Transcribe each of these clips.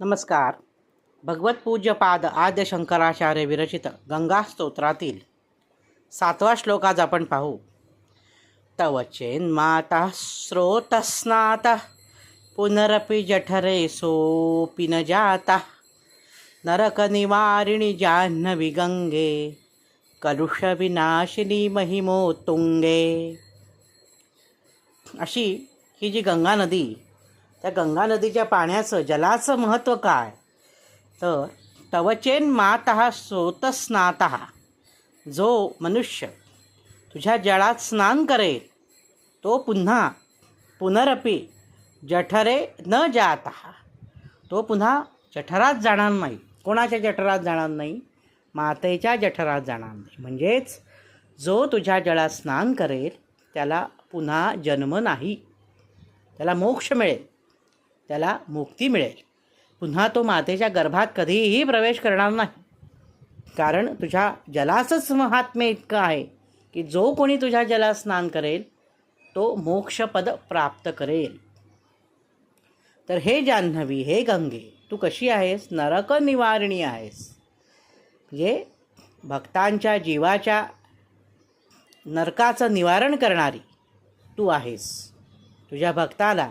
नमस्कार. भगवतपूज्यपाद आद्य शंकराचार्य विरचित गंगा स्तोत्रातील सातवा श्लोक आज आपण पाहू. तव चेन्माता स्रोतस्नात पुनरपि जठरे सोऽपि न जाता नरकनिवारिणि जाह्नवि गंगे कलुषविनाशिनी महिमोतुंगे अशी ही जी गंगा नदी त्या गंगा नदीच्या पाण्याचं जलाचं महत्त्व काय? तर तवचेन मातः स्रोतस्नातः जो मनुष्य तुझ्या जळात स्नान करेल तो पुन्हा पुनरपी जठरे न जात. तो पुन्हा जठरात जाणार नाही. कोणाच्या जठरात जाणार नाही? मातेच्या जठरात जाणार नाही. म्हणजेच जो तुझ्या जळात स्नान करेल त्याला पुन्हा जन्म नाही. त्याला मोक्ष मिळेल. त्याला मुक्ती मिळेल. पुन्हा तो मातेच्या गर्भात कधीही प्रवेश करणार नाही. कारण तुझ्या जलासच महात्म्य इतकं आहे की जो कोणी तुझ्या जलात स्नान करेल तो मोक्षपद प्राप्त करेल. तर हे जान्हवी हे गंगे तू कशी आहेस? नरक निवारणी आहेस. म्हणजे भक्तांच्या जीवाच्या नरकाचं निवारण करणारी तू आहेस. तुझ्या भक्ताला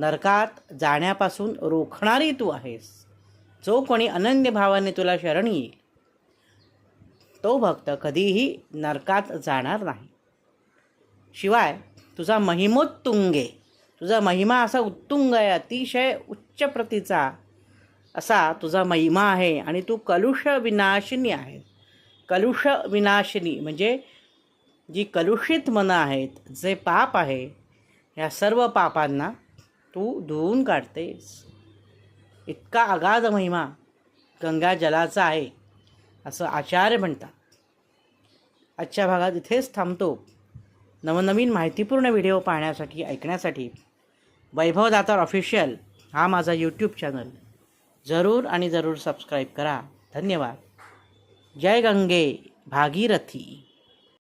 नरकात जाण्यापासून रोखणारी तू आहेस. जो कोणी अनन्य भावाने तुला शरण येईल तो भक्त कधीही नरकात जाणार नाही. शिवाय तुझा महिमोत्तुंगे तुझा महिमा असा उत्तुंग आहे अतिशय उच्च प्रतीचा असा तुझा महिमा आहे आणि तू कलुष विनाशिनी आहे कलुष विनाशिनी म्हणजे जी कलुषित मनं आहेत जे पाप आहे ह्या सर्व पापांना तू धुवून काढतेस. इतका अगाध महिमा गंगा जलाचा आहे असं आचार्य म्हणतात. आजच्या भागात इथेच थांबतो. नवनवीन माहितीपूर्ण व्हिडिओ पाहण्यासाठी ऐकण्यासाठी वैभव दातार ऑफिशियल हा माझा यूट्यूब चॅनल जरूर आणि जरूर सबस्क्राईब करा. धन्यवाद. जय गंगे भागीरथी.